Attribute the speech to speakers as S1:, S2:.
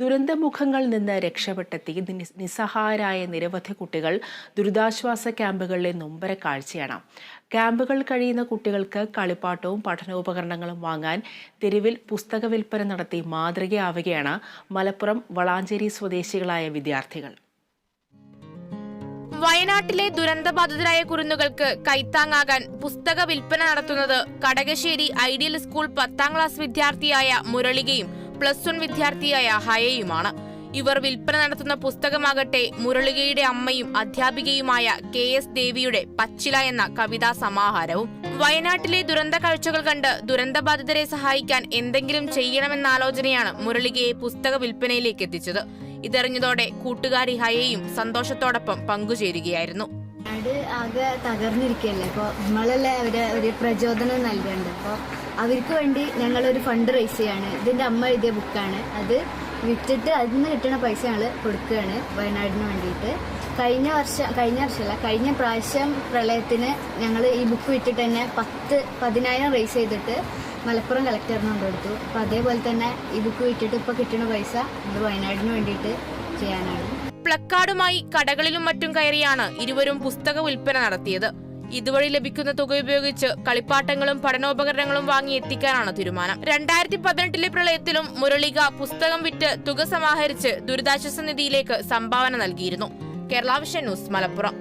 S1: ദുരന്തമുഖങ്ങളിൽ നിന്ന് രക്ഷപ്പെട്ടെത്തി നിസ്സഹായരായ നിരവധി കുട്ടികൾ ദുരിതാശ്വാസ ക്യാമ്പുകളിലെ നൊമ്പര കാഴ്ചയാണ്. ക്യാമ്പുകൾ കഴിയുന്ന കുട്ടികൾക്ക് കളിപ്പാട്ടവും പഠനോപകരണങ്ങളും വാങ്ങാൻ തെരുവിൽ പുസ്തക വിൽപ്പന നടത്തി മാതൃകയാവുകയാണ് മലപ്പുറം വളാഞ്ചേരി സ്വദേശികളായ വിദ്യാർത്ഥികൾ.
S2: വയനാട്ടിലെ ദുരന്തബാധിതരായ കുരുന്നുകൾക്ക് കൈത്താങ്ങാകാൻ പുസ്തക വിൽപ്പന നടത്തുന്നത് കടകശ്ശേരി ഐഡിയൽ സ്കൂൾ പത്താം ക്ലാസ് വിദ്യാർത്ഥിയായ മുരളികയും പ്ലസ് വൺ വിദ്യാർത്ഥിയായ ഹയയുമാണ്. ഇവർ വിൽപ്പന നടത്തുന്ന പുസ്തകമാകട്ടെ മുരളികയുടെ അമ്മയും അധ്യാപികയുമായ കെ എസ് ദേവിയുടെ പച്ചില എന്ന കവിതാ സമാഹാരവും. വയനാട്ടിലെ ദുരന്ത കാഴ്ചകൾ കണ്ട് ദുരന്തബാധിതരെ സഹായിക്കാൻ എന്തെങ്കിലും ചെയ്യണമെന്ന ആലോചനയാണ് മുരളികയെ പുസ്തക വിൽപ്പനയിലേക്ക് എത്തിച്ചത്. ഇതറിഞ്ഞതോടെ കൂട്ടുകാരി ഹയയും സന്തോഷത്തോടൊപ്പം പങ്കുചേരുകയായിരുന്നു.
S3: നാട് ആകെ തകർന്നിരിക്കുകയല്ലേ? അപ്പോൾ നമ്മളല്ലേ അവരെ ഒരു പ്രചോദനം നൽകേണ്ടത്? അപ്പോൾ അവർക്ക് വേണ്ടി ഞങ്ങൾ ഒരു ഫണ്ട് റൈസ് ചെയ്യാണ്. ഇതിന്റെ അമ്മ എഴുതിയ ബുക്കാണ്. അത് വിറ്റിട്ട് അതിൽ നിന്ന് കിട്ടുന്ന പൈസ ഞങ്ങൾ കൊടുക്കുകയാണ് വയനാടിന് വേണ്ടിയിട്ട്. കഴിഞ്ഞ വർഷം കഴിഞ്ഞ വർഷമല്ല കഴിഞ്ഞ പ്രാവശ്യം പ്രളയത്തിന് ഞങ്ങൾ ഈ ബുക്ക് വിറ്റിട്ട് തന്നെ പത്ത് പതിനായിരം റേസ് ചെയ്തിട്ട് മലപ്പുറം കളക്ടറിന് കൊണ്ടുകൊടുത്തു അപ്പോൾ അതേപോലെ തന്നെ ഈ ബുക്ക് വിറ്റിട്ട് ഇപ്പോൾ കിട്ടുന്ന പൈസ നമ്മൾ വയനാടിന് വേണ്ടിയിട്ട് ചെയ്യാനാണ്.
S2: പ്ലക്കാർഡുമായി കടകളിലും മറ്റും കയറിയാണ് ഇരുവരും പുസ്തക വിൽപ്പന നടത്തിയത്. ഇതുവഴി ലഭിക്കുന്ന തുക ഉപയോഗിച്ച് കളിപ്പാട്ടങ്ങളും പഠനോപകരണങ്ങളും വാങ്ങി എത്തിക്കാനാണ് തീരുമാനം. രണ്ടായിരത്തി പതിനെട്ടിലെ പ്രളയത്തിലും മുരളിക പുസ്തകം വിറ്റ് തുക സമാഹരിച്ച് ദുരിതാശ്വാസ നിധിയിലേക്ക് സംഭാവന നൽകിയിരുന്നു. Kerala vision news Malappuram.